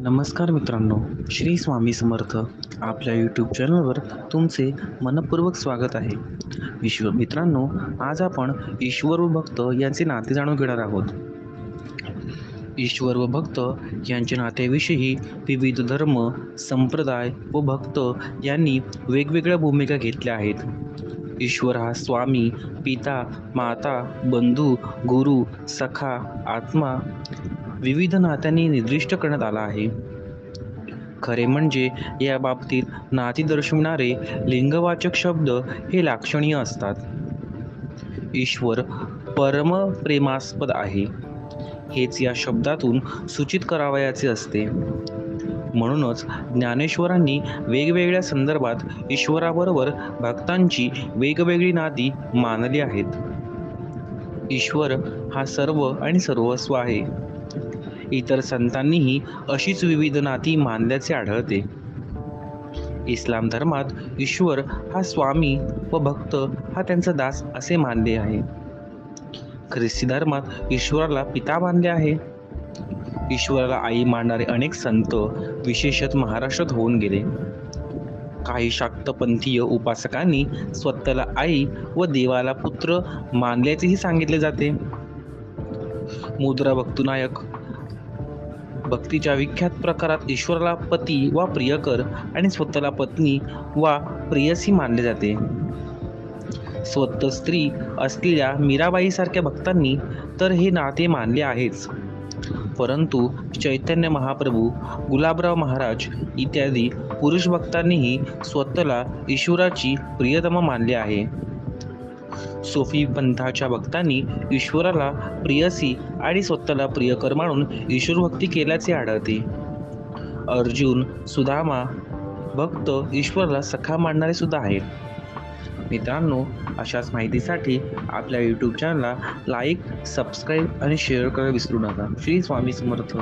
नमस्कार मित्रांनो श्री स्वामी समर्थ आपल्या यूट्यूब चॅनलवर तुमचे मनपूर्वक स्वागत आहे. विश्व मित्रांनो आज आपण ईश्वर व भक्त यांचे नाते जाणून घेणार आहोत. ईश्वर व भक्त यांच्या नात्याविषयी विविध धर्म संप्रदाय व भक्त यांनी वेगवेगळ्या भूमिका घेतल्या आहेत. ईश्वर हा स्वामी पिता माता बंधू गुरु सखा आत्मा विविध नात्यांनी निर्दिष्ट करण्यात आला आहे. खरे म्हणजे या बाबतीत नाती दर्शविणारे लिंगवाचक शब्द हे लाक्षणीय असतात. ईश्वर परमप्रेमास्पद आहे. हेच या शब्दातून सूचित करावयाचे असते. म्हणूनच ज्ञानेश्वरांनी वेगवेगळ्या संदर्भात ईश्वराबरोबर भक्तांची वेगवेगळी नाती मानली आहेत. ईश्वर हा सर्व आणि सर्वस्व आहे. इतर संतांनीही अशीच विविध नाती मानल्याचे आढळते. इस्लाम धर्मात ईश्वर हा स्वामी व भक्त हा त्यांचा दास असे मानले आहे. ख्रिस्ती धर्मात ईश्वराला पिता मानले आहे. ईश्वराला आई मानणारे अनेक संत विशेषत महाराष्ट्रात होऊन गेले. काही शाक्तपंथीय उपासकांनी स्वतःला आई व देवाला पुत्र मानल्याचेही सांगितले जाते. मुद्रा भक्तुनायक भक्तीच्या विख्यात प्रकारात ईश्वराला पती वा प्रियकर आणि स्वतःला पत्नी वा प्रियसी मानले जाते. स्वतः स्त्री असलेल्या मीराबाईसारख्या भक्तांनी तर हे नाते मानले आहेच. परंतु चैतन्य महाप्रभू गुलाबराव महाराज इत्यादी पुरुष भक्तांनीही स्वतःला ईश्वराची प्रियतमा मानले आहे. सोफी पंथाच्या भक्तांनी ईश्वराला प्रियसी आणि स्वतःला प्रियकर मानून ईश्वर भक्ती केल्याचे आढळते. अर्जुन सुदामा भक्त ईश्वराला सखा मानणारे सुद्धा आहेत. मित्रांनो अशाच माहितीसाठी आपल्या यूट्यूब चॅनलला लाईक सबस्क्राईब आणि शेअर करायला विसरू नका. श्री स्वामी समर्थ.